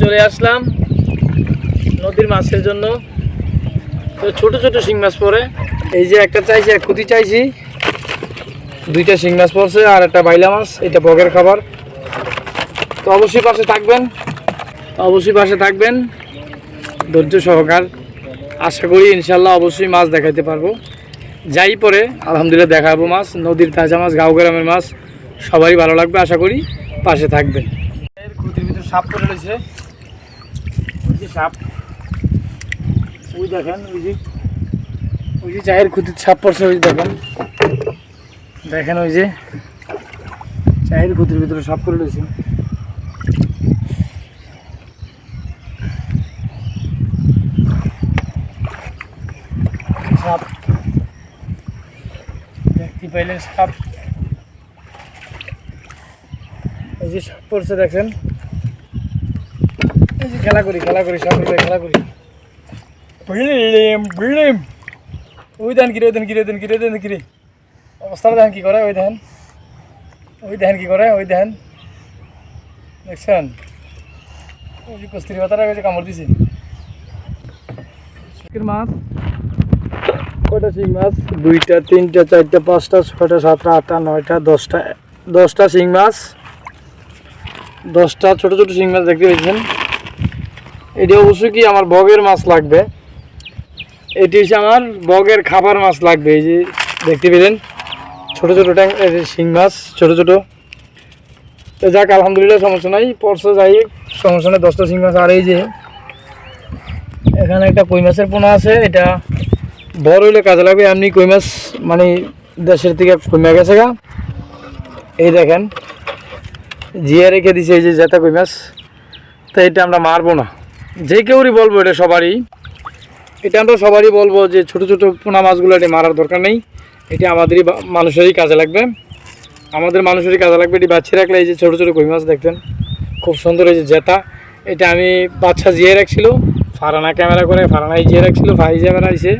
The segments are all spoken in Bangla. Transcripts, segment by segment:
চলে আসলাম নদীর মাছের জন্য। তো ছোট ছোট শিং মাছ পড়ে। এই যে একটা চাইছি, এক কুতি চাইছি। দুইটা শিং মাছ পড়ছে আর একটা বাইলা মাছ, এটা বগের খাবার। তো অবশ্যই পাশে থাকবেন, অবশ্যই পাশে থাকবেন। ধৈর্য সহকার। আশা করি ইনশাল্লাহ অবশ্যই মাছ দেখাইতে পারব। যাই পরে, আলহামদুলিল্লাহ দেখাবো মাছ, নদীর তাজা মাছ, গাঁও গ্রামের মাছ। সবারই ভালো লাগবে, আশা করি পাশে থাকবেন। এর ভিতরে সাপ পড়ে রয়েছে। সাপ। ওই দেখেন, ওই যে ওই যে চায়ের খুঁটির সাপ পড়ছে, ওই দেখেন। দেখেন ওই যে চায়ের খুঁটির ভিতরে সাপ করে রয়েছে। সাপ। দেখতে পাইলেন সাপ। এই যে সাপ পড়ছে, দেখেন। খেলা করি খেলা করি গায়ে খেলা করি বুঝলিম বুঝলিম ওই দেন কিরে দেন কিরে দেন কিরে দেন কিরে। অবস্থাটা দেখেন কি করে ওই দেখেন ওই দেখেন কি করে ওই দেখেন দেখছেন? ওই যে কস্তির পাতাটা ওই যে কামড় দিছে। মাছ? কয়টা শিং মাছ? দুইটা তিনটা চারটা পাঁচটা ছয়টা সাতটা আটটা নয়টা দশটা দশটা শিং মাছ। দশটা ছোট ছোট শিং মাছ দেখতে পেয়েছেন এটি অবশ্যই কি আমার বগের মাছ লাগবে? এটি হচ্ছে আমার বগের খাবার মাছ লাগবে, এই যে দেখতে পেলেন? ছোটো ছোট ট্যাং শিং মাছ, ছোটো ছোটো। তো যাক, আলহামদুলিল্লাহ, সমস্যা নাই। পরশু যাই সমস্যা নেই, দশটা শিং মাছ। আর এই যে, এখানে একটা কই মাছের পোনা আছে, এটা বড় হইলে কাজে লাগবে, এমনি কই মাছ মানে দেশের থেকে কমে গেছে গা। এই দেখেন, জিয়া রেখে দিছে এই যে জেতা কই মাছ। তো এটা আমরা মারবো না। যে কেউরই বলব এটা সবারই। এটা আমরা সবারই বলব যে ছোট ছোট পোনা মাছগুলো এটি মারার দরকার নেই। এটি আমাদেরই মানুষেরই কাজে লাগবে। আমাদের মানুষেরই কাজে লাগবে। এটি বাচ্চা রাখলে এই যে ছোটো ছোটো কই মাছ দেখতেন খুব সুন্দর এই যে জেতা এটা আমি বাচ্চা জিয়ে রাখছিল। ফারানা ক্যামেরা করে, ফারানাই জিয়ে রাখছিল ভাই ক্যামেরা আইসে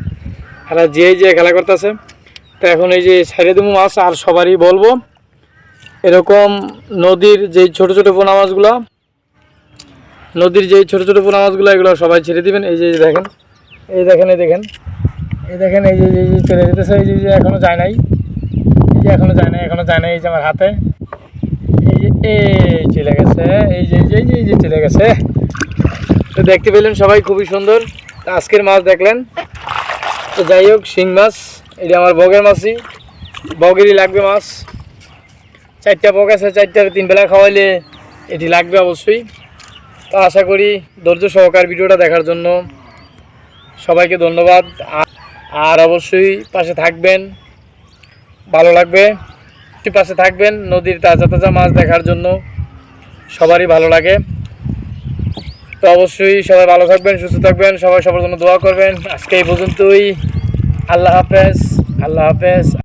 এরা জিয়ে জিয়ে খেলা করতেছে। তো এখন এই যে ছেড়ে দেবো মাছ, আর সবারই বলব, এরকম নদীর যেই ছোট ছোট পোনা মাছগুলো নদীর যেই ছোট ছোট পোনা মাছগুলো এগুলো সবাই ছেড়ে দিবেন। এই যে দেখেন, এই দেখেন এই দেখেন এই দেখেন, এই যে যে চলে যেতেছে, এই যে এই যে এখনও যায় নাই। এই যে এখনও যায় নাই, এখনও যায় নাই, এই যে আমার হাতে। এই যে, এই চলে গেছে, এই যে এই যে এই যে চলে গেছে। তো দেখতে পেলেন সবাই খুবই সুন্দর। আজকের মাছ দেখলেন। তো যাই হোক, শিং মাছ, এটা আমার বগের মাছই। বগেরই লাগবে মাছ। চারটা বগ আছে, চারটার তিন বেলা খাওয়াইলে এটি লাগবে অবশ্যই। তো আশা করি ধৈর্য সহকার ভিডিওটা দেখার জন্য সবাইকে ধন্যবাদ। আর অবশ্যই পাশে থাকবেন। ভালো লাগবে। পাশে থাকবেন নদীর তাজা তাজা মাছ দেখার জন্য। সবারই ভালো লাগে। তো অবশ্যই সবাই ভালো থাকবেন, সুস্থ থাকবেন। সবাই সবার জন্য দোয়া করবেন। আজকে এই পর্যন্তই। আল্লাহ হাফেজ। আল্লাহ হাফেজ।